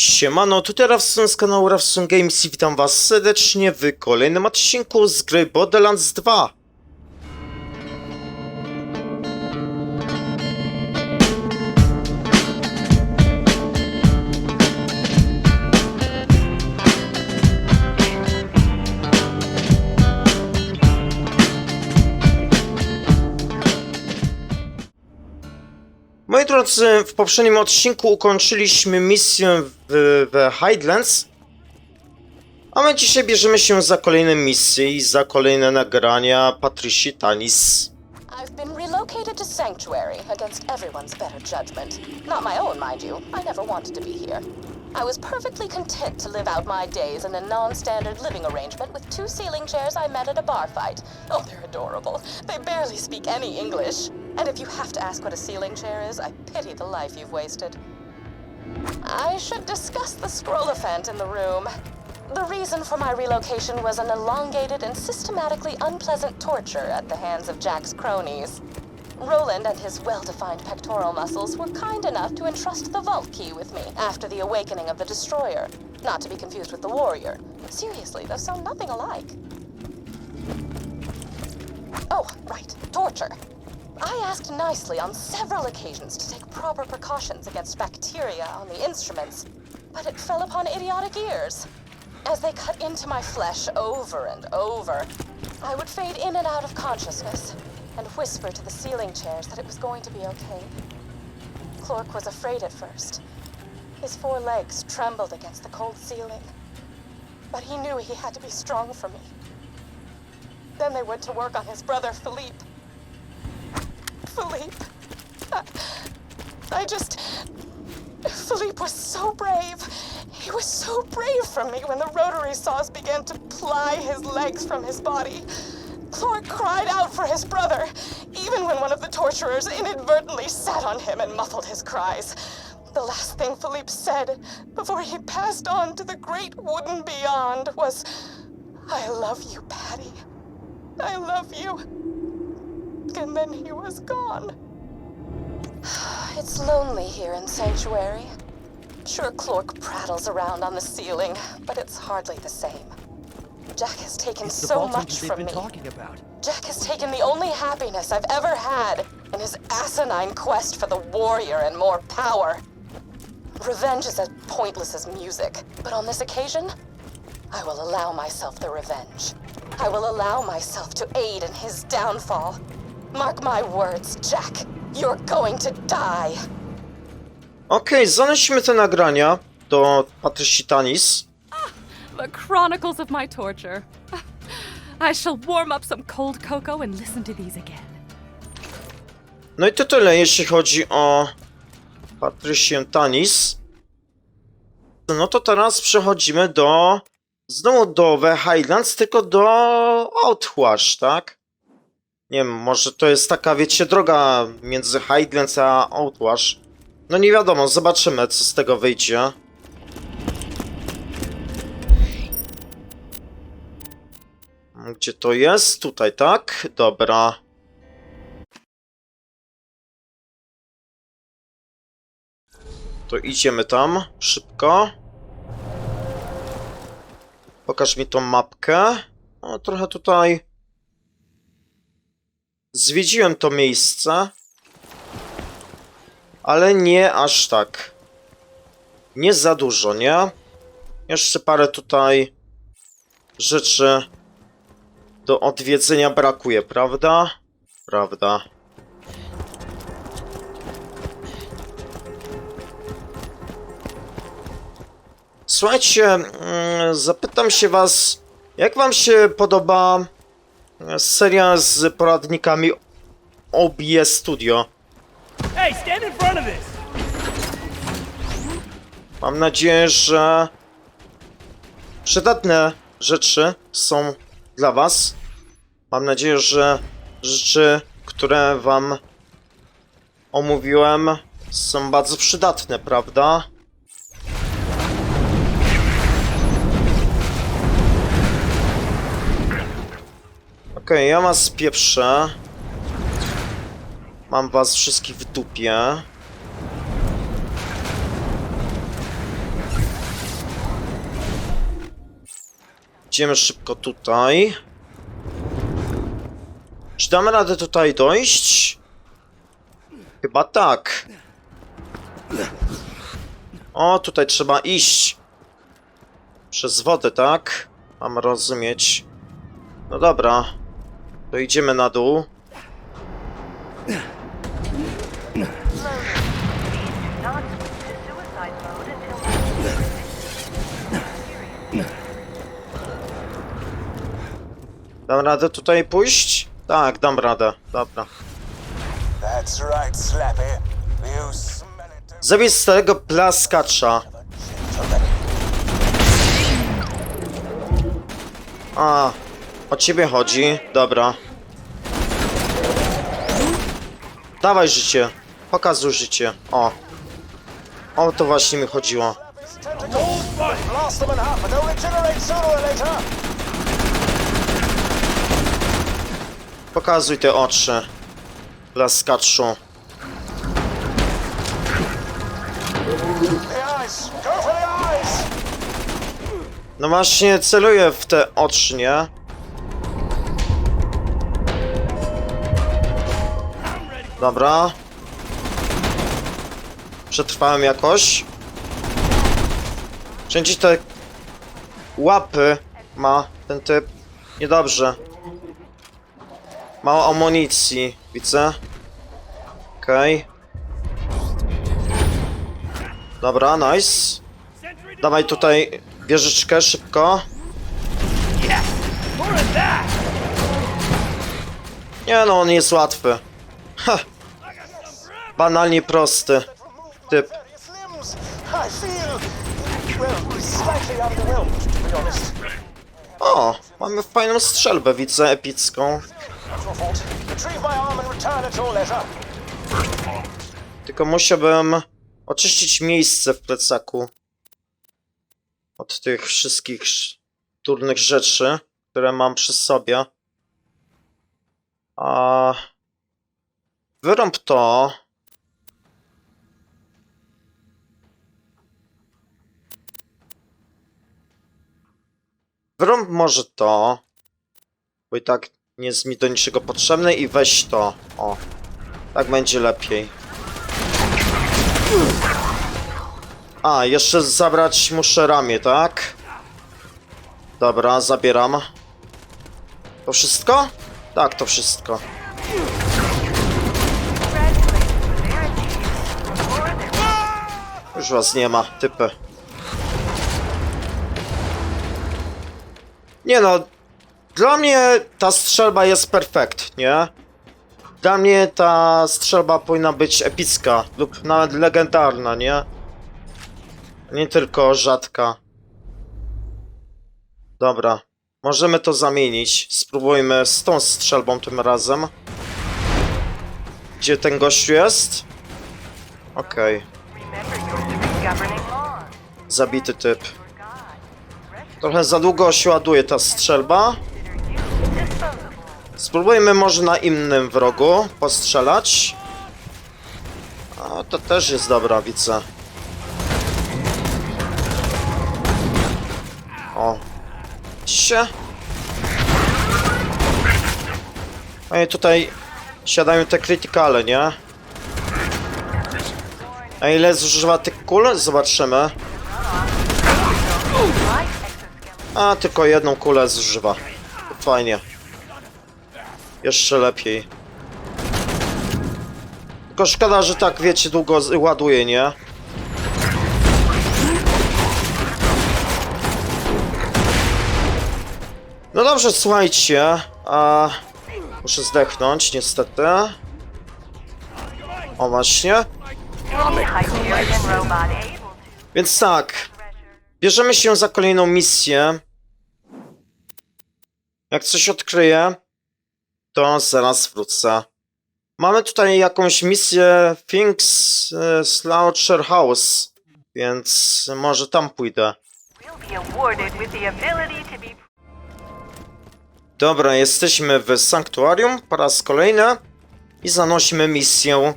Siemano, tutaj Rawson z kanału Rawson Games i witam was serdecznie w kolejnym odcinku z gry Borderlands 2. drodzy, w poprzednim odcinku ukończyliśmy misję w, w Highlands. A my dzisiaj bierzemy się za kolejne misje i za kolejne nagrania Patricia Tanis. I've been relocated to Sanctuary against everyone's better judgment. Not my own, mind you. I never wanted to be here. I was perfectly content to live out my days in a non standard living arrangement with two ceiling chairs I met at a bar fight. Oh, they're adorable. They barely speak any English. And if you have to ask what a ceiling chair is, I pity the life you've wasted. I should discuss the scrollophaint in the room. The reason for my relocation was an elongated and systematically unpleasant torture at the hands of Jack's cronies. Roland and his well defined pectoral muscles were kind enough to entrust the vault key with me after the awakening of the Destroyer. Not to be confused with the Warrior. Seriously, those sound nothing alike. Oh, right, torture. I asked nicely on several occasions to take proper precautions against bacteria on the instruments, but it fell upon idiotic ears. As they cut into my flesh over and over, I would fade in and out of consciousness and whisper to the ceiling chairs that it was going to be okay. Clark was afraid at first. His four legs trembled against the cold ceiling. But he knew he had to be strong for me. Then they went to work on his brother, Philippe. Philippe. I, just. Philippe was so brave. He was so brave for me when the rotary saws began to ply his legs from his body. Clark cried out for his brother, even when one of the torturers inadvertently sat on him and muffled his cries. The last thing Philippe said before he passed on to the great wooden beyond was, I love you, Patty. I love you. And then he was gone. It's lonely here in Sanctuary. Sure, Clark prattles around on the ceiling, but it's hardly the same. Jack has taken It's the so vault much they've from been me. talking about. Jack has taken the only happiness I've ever had in his asinine quest for the warrior and more power. Revenge is as pointless as music, but on this occasion, I will allow myself the revenge. I will allow myself to aid in his downfall. Mark my words, Jack. You're going to die. Okej, zanosimy te nagrania do Patricia Tanis. The chronicles of my torture. I shall warm up some cold cocoa and listen to these again. No i to tyle, jeśli chodzi o Patricię Tanis. No to teraz przechodzimy do... Znowu do The Highlands, tylko do Outwash, tak? Nie wiem, może to jest taka, wiecie, droga między Highlands a Outwash. No nie wiadomo, zobaczymy, co z tego wyjdzie. Gdzie to jest? Tutaj, tak? Dobra. To idziemy tam, szybko. Pokaż mi tą mapkę. O, trochę tutaj... Zwiedziłem to miejsce. Ale nie aż tak. Nie za dużo, nie? Jeszcze parę tutaj rzeczy do odwiedzenia brakuje, prawda? Prawda. Słuchajcie, mm, zapytam się was, jak wam się podoba seria z poradnikami OBS Studio? Hey, stand in front of this! Mam nadzieję, że przydatne rzeczy są dla was. Mam nadzieję, że rzeczy, które wam omówiłem, są bardzo przydatne, prawda? Okej, okay, ja was pieprzę. Mam was wszystkich w dupie. Idziemy szybko tutaj. Czy damy radę tutaj dojść? Chyba tak. O, tutaj trzeba iść. Przez wodę, tak? Mam rozumieć. No dobra. To idziemy na dół. Dam radę tutaj pójść? Tak, dam radę. Dobra. Zabić starego plaskacza. A, o ciebie chodzi. Dobra. Dawaj życie. Pokazuj życie. O. O to właśnie mi chodziło. Pokazuj te oczy. Eyes! No właśnie celuję w te oczy, nie? Dobra. Przetrwałem jakoś. Wszędzie te łapy ma ten typ. Niedobrze. Mało amunicji, widzę. Okej. Dobra, nice. Dawaj tutaj wieżyczkę szybko. Nie no, on jest łatwy. Ha! Banalnie prosty. Typ. O, mamy fajną strzelbę, widzę, epicką. Tylko musiałbym oczyścić miejsce w plecaku. Od tych wszystkich sz- durnych rzeczy, które mam przy sobie. A... Wyrąb to. Wyrąb może to. Bo i tak nie jest mi do niczego potrzebne i weź to. O. Tak będzie lepiej. A, jeszcze zabrać muszę ramię, tak? Dobra, zabieram. To wszystko? Tak, to wszystko. Już was nie ma, typy. Nie no, dla mnie ta strzelba jest perfekt, nie? Dla mnie ta strzelba powinna być epicka lub nawet legendarna, nie? Nie tylko rzadka. Dobra, możemy to zamienić. Spróbujmy z tą strzelbą tym razem. Gdzie ten gościu jest? Okej, laws. zabity typ. Trochę za długo się ładuje ta strzelba. Spróbujmy może na innym wrogu postrzelać. A to też jest dobra, widzę. O. Się. No i tutaj siadają te krytykale, nie? A ile zużywa tych kul? Zobaczymy. A, tylko jedną kulę zużywa. Fajnie. Jeszcze lepiej. Tylko szkoda, że tak, wiecie, długo ładuje, nie? No dobrze, słuchajcie. A... Muszę zdechnąć, niestety. O, właśnie. Więc tak. Bierzemy się za kolejną misję. Jak coś odkryję, to zaraz wrócę. Mamy tutaj jakąś misję Things e, Slaughter House, więc może tam pójdę. Dobra, jesteśmy w Sanktuarium po raz kolejny i zanosimy misję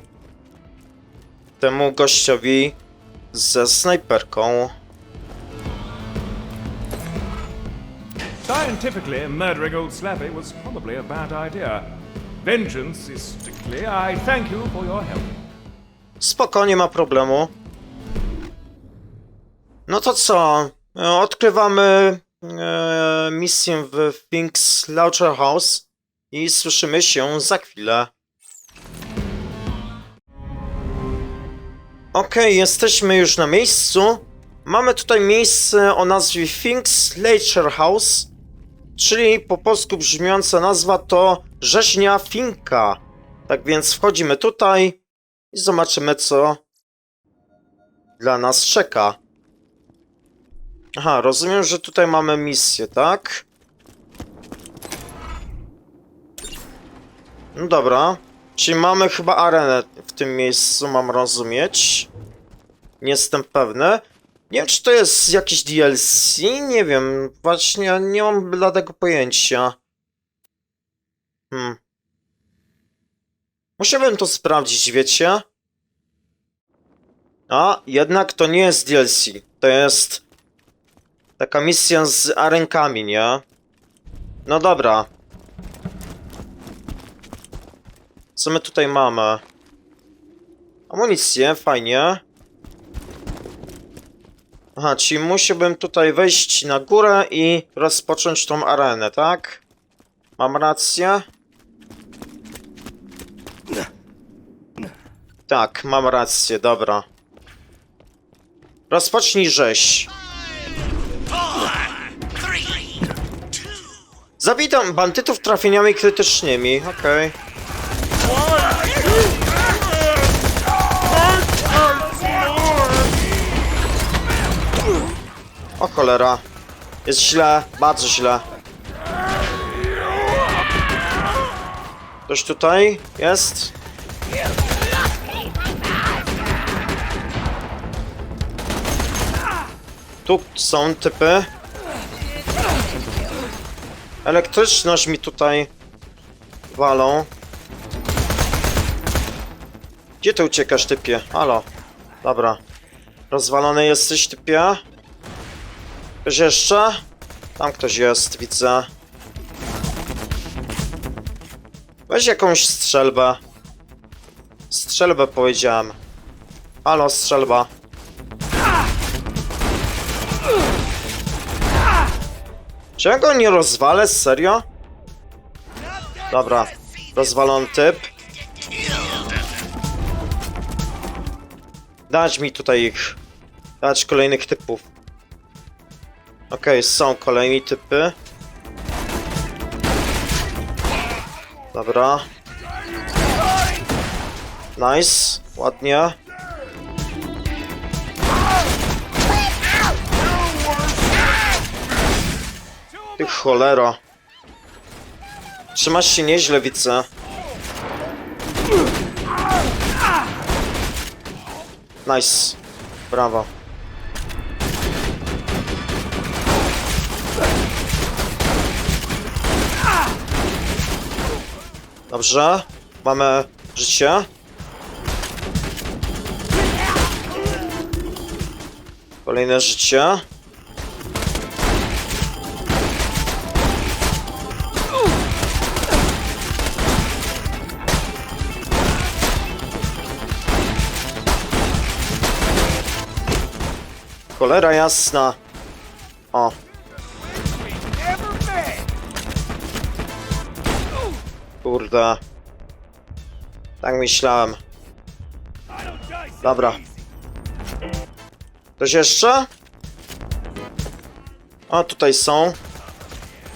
temu gościowi ze snajperką. Scientifically, murdering old was probably a bad idea. Vengeance is strictly. I thank you for your help. Ma problemu. No to co? Odkrywamy e, misję w Things Launcher House i słyszymy się za chwilę. Okej, jesteśmy już na miejscu. Mamy tutaj miejsce o nazwie Things Launcher House, czyli po polsku brzmiąca nazwa to Rzeźnia Finka. Tak więc wchodzimy tutaj i zobaczymy, co dla nas czeka. Aha, rozumiem, że tutaj mamy misję, tak? No dobra. Czyli mamy chyba arenę w tym miejscu, mam rozumieć. Nie jestem pewny. Nie wiem, czy to jest jakiś DLC, nie wiem. Właśnie nie mam bladego pojęcia. Hmm. Musiałbym to sprawdzić, wiecie? A, jednak to nie jest DLC. To jest taka misja z arenkami, nie? No dobra. Co my tutaj mamy? Amunicję, fajnie. Aha, czyli musiałbym tutaj wejść na górę i rozpocząć tą arenę, tak? Mam rację? Tak, mam rację, dobra. Rozpocznij rzeź. Zabitam bandytów trafieniami krytycznymi, okej. O cholera. Jest źle, bardzo źle. Ktoś tutaj jest? Tu są typy. Elektryczność mi tutaj walą. Gdzie ty uciekasz, typie? Halo. Dobra. Rozwalony jesteś, typie? Ktoś jeszcze? Tam ktoś jest, widzę. Weź jakąś strzelbę. Strzelbę powiedziałem. Halo, strzelba. Czy ja go nie rozwalę? Serio? Dobra. Rozwalony typ. Dać mi tutaj ich. Dać kolejnych typów. Okej, są kolejni typy. Dobra. Nice. Ładnie. Ty cholera. Trzymasz się nieźle, widzę. Nice. Brawo. Dobrze. Mamy życie. Kolejne życie. Cholera jasna. O. Kurde. Tak myślałem. Dobra. Ktoś jeszcze? O, tutaj są.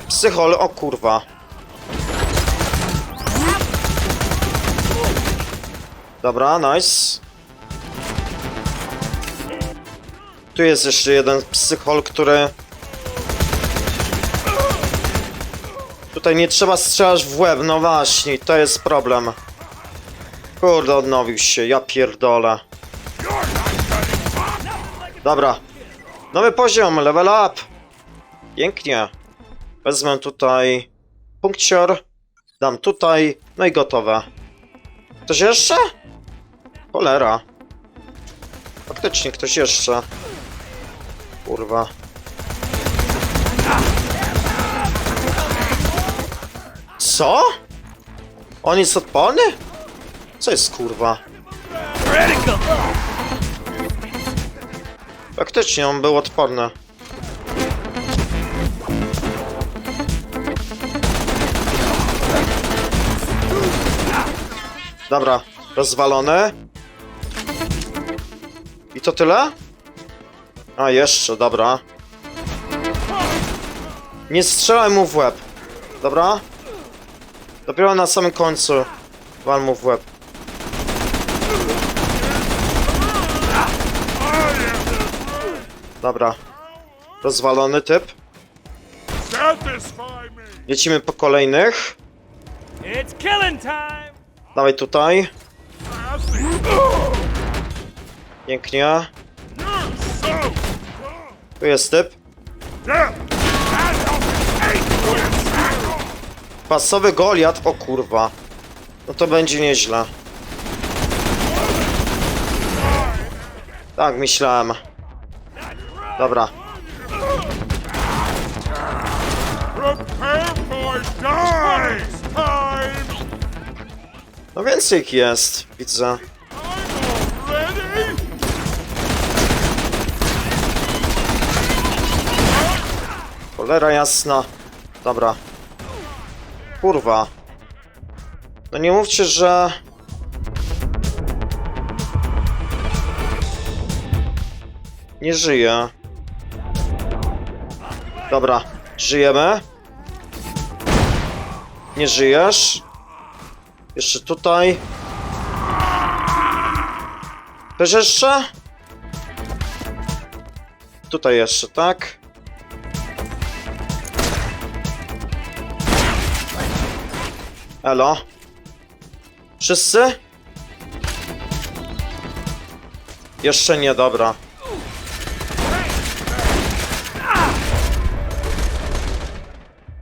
Psychol, o kurwa. Dobra, nice. Tu jest jeszcze jeden psychol, który... Tutaj nie trzeba strzelać w łeb, no właśnie, to jest problem. Kurde, odnowił się, ja pierdolę. Dobra. Nowy poziom, level up. Pięknie. Wezmę tutaj punkcior, dam tutaj, no i gotowe. Ktoś jeszcze? Cholera. Faktycznie, ktoś jeszcze. Kurwa. Co? On jest odporny? Co jest kurwa? Faktycznie on był odporny. Dobra, rozwalony. I to tyle? A, jeszcze, dobra. Nie strzelaj mu w łeb. Dobra? Dopiero na samym końcu wal mu w łeb. Dobra. Rozwalony typ. Lecimy po kolejnych. Dawaj tutaj. Pięknie. Tu jest typ. Pasowy Goliat, o kurwa. No to będzie nieźle. Tak, myślałem. Dobra. No więcej ich jest, widzę. Cholera jasna. Dobra. Kurwa. No nie mówcie, że... Nie żyje. Dobra, żyjemy. Nie żyjesz. Jeszcze tutaj. Też jeszcze? Tutaj jeszcze, tak? Elo? Wszyscy? Jeszcze nie, dobra.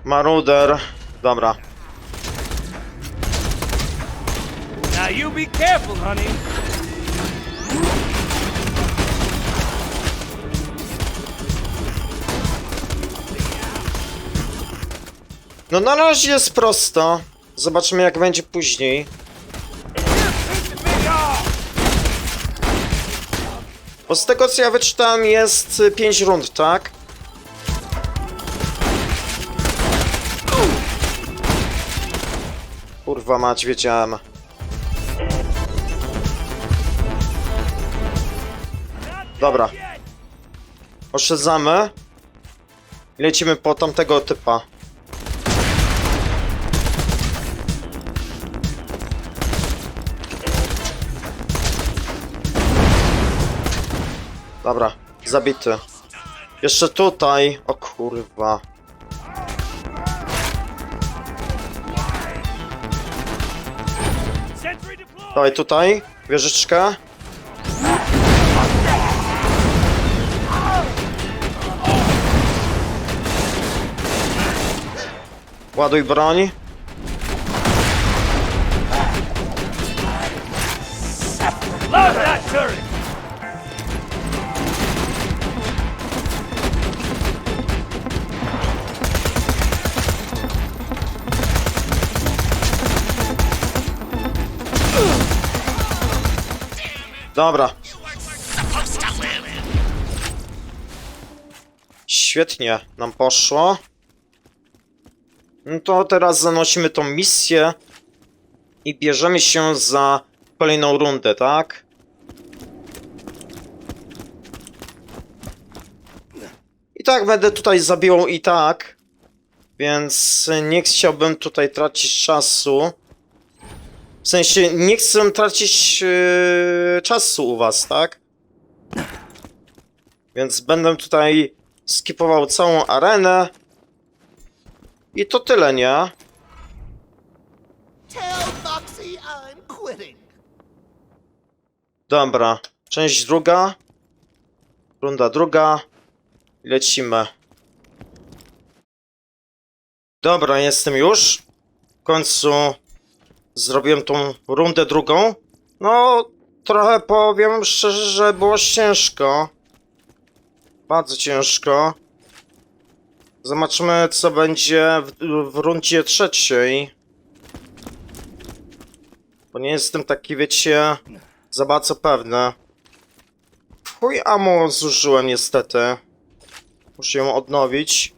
Maruder. Dobra. Now you be careful, honey. No na razie jest prosto. Zobaczymy jak będzie później. Bo z tego co ja wyczytałem jest 5 rund, tak? Kurwa mać, wiedziałem. Dobra. Oszedzamy. Lecimy po tamtego typa. Dobra, zabity. Jeszcze tutaj. O kurwa. Dawaj tutaj. Wieżyczka. Ładuj broń. Load that turret! Dobra. Świetnie nam poszło. No to teraz zanosimy tą misję i bierzemy się za kolejną rundę, tak? I tak będę tutaj zabijał i tak, więc nie chciałbym tutaj tracić czasu. W sensie, nie chcę tracić yy, czasu u was, tak? Więc będę tutaj skipował całą arenę. I to tyle, nie? Dobra, część druga. Runda druga. Lecimy. Dobra, jestem już. W końcu zrobiłem tą rundę drugą. No, trochę powiem szczerze, że było ciężko. Bardzo ciężko. Zobaczymy, co będzie w, w rundzie trzeciej. Bo nie jestem taki, wiecie, za bardzo pewny. Chuj amo zużyłem niestety. Muszę ją odnowić.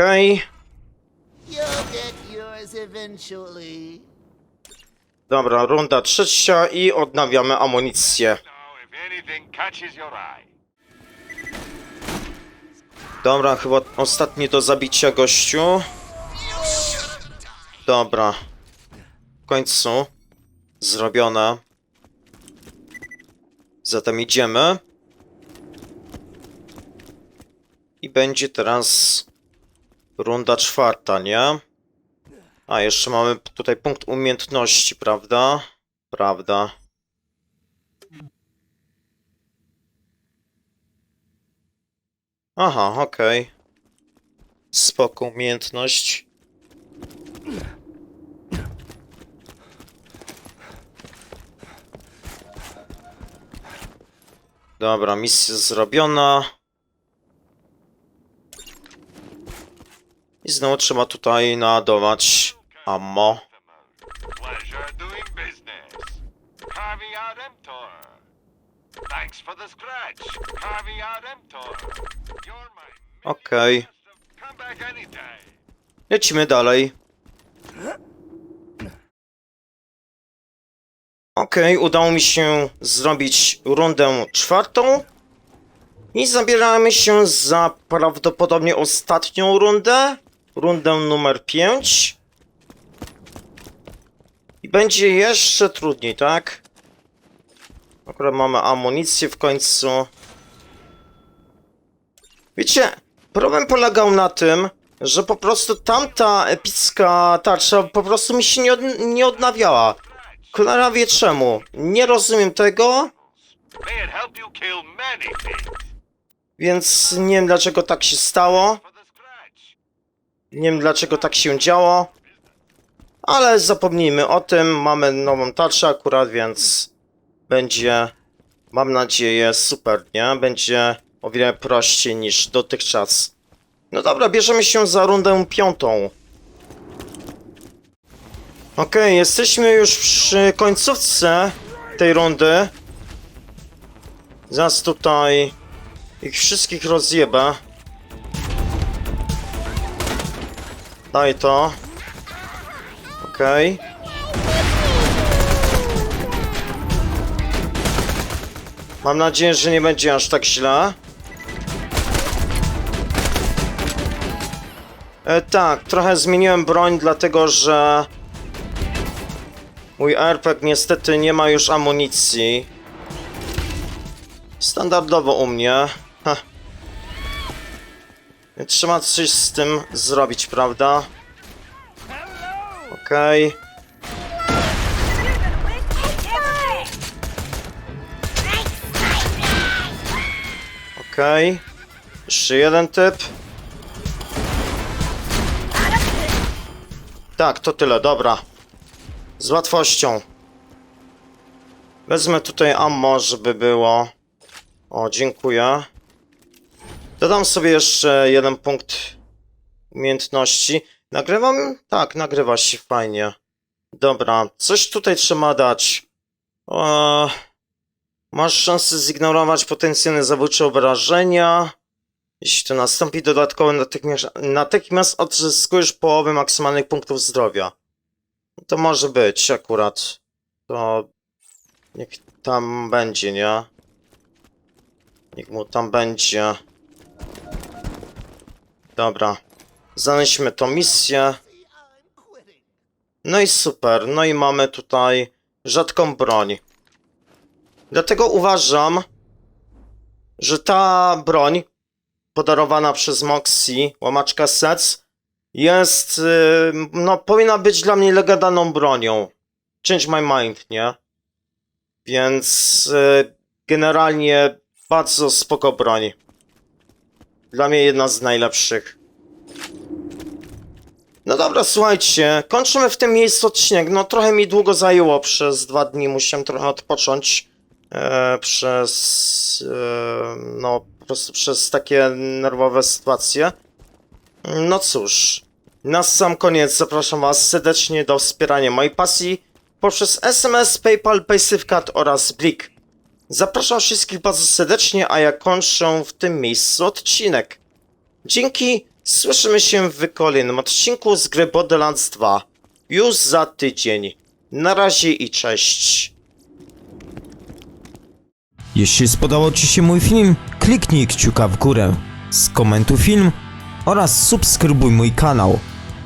Okej. You'll get yours eventually. Dobra, runda trzecia i odnawiamy amunicję. Dobra, chyba ostatni do zabicia gościu. Dobra. W końcu. Zrobione. Zatem idziemy. I będzie teraz runda czwarta, nie? A, jeszcze mamy tutaj punkt umiejętności, prawda? Prawda. Aha, okej. Spoko umiejętność. Dobra, misja zrobiona. I znowu trzeba tutaj naładować ammo. Okej. Anytime. Lecimy dalej. Okej, udało mi się zrobić rundę czwartą. I zabieramy się za prawdopodobnie ostatnią rundę. Rundę numer 5. I będzie jeszcze trudniej, tak? Akurat mamy amunicję w końcu. Wiecie, problem polegał na tym, że po prostu tamta epicka tarcza po prostu mi się nie, od, nie odnawiała. Cholera wie czemu. Nie rozumiem tego, więc nie wiem dlaczego tak się stało. Nie wiem dlaczego tak się działo. Ale zapomnijmy o tym. Mamy nową tarczę akurat, więc będzie, mam nadzieję, super, nie? Będzie o wiele prościej niż dotychczas. No dobra, bierzemy się za rundę piątą. Okej, jesteśmy już przy końcówce tej rundy. Zaraz tutaj ich wszystkich rozjebę. Daj to. Okej. Mam nadzieję, że nie będzie aż tak źle. E, tak, trochę zmieniłem broń, dlatego że mój RPG niestety nie ma już amunicji. Standardowo u mnie. Więc Trzeba coś z tym zrobić, prawda? Okej. Okej. Jeszcze jeden typ. Tak, to tyle, dobra. Z łatwością. Wezmę tutaj ammo, żeby było. O, dziękuję. Dodam sobie jeszcze jeden punkt umiejętności. Nagrywam? Tak, nagrywa się fajnie. Dobra, coś tutaj trzeba dać. Eee, masz szansę zignorować potencjalne zabójcze obrażenia. Jeśli to nastąpi dodatkowo, natychmiast, natychmiast odzyskujesz połowę maksymalnych punktów zdrowia. To może być akurat. To niech tam będzie, nie? Niech mu tam będzie. Dobra. Zanieśmy tą misję. No i super. No i mamy tutaj rzadką broń. Dlatego uważam, że ta broń podarowana przez Moxie, łamaczka Sets, jest, y, no powinna być dla mnie legendarną bronią. Change my mind, nie? Więc y, generalnie bardzo spoko broń. Dla mnie jedna z najlepszych. No dobra, słuchajcie, kończymy w tym miejscu odcinek. No trochę mi długo zajęło, przez dwa dni musiałem trochę odpocząć. E, przez, e, no, prostu przez takie nerwowe sytuacje. No cóż, na sam koniec zapraszam Was serdecznie do wspierania mojej pasji poprzez SMS, PayPal, PaySafeCard oraz Blik. Zapraszam wszystkich bardzo serdecznie, a ja kończę w tym miejscu odcinek. Dzięki, słyszymy się w kolejnym odcinku z gry Borderlands 2 już za tydzień. Na razie i cześć. Jeśli spodobał Ci się mój film, kliknij kciuka w górę, skomentuj film oraz subskrybuj mój kanał.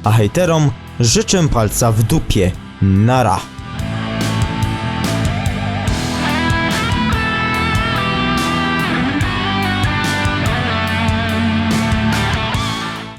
A hejterom życzę palca w dupie. Nara.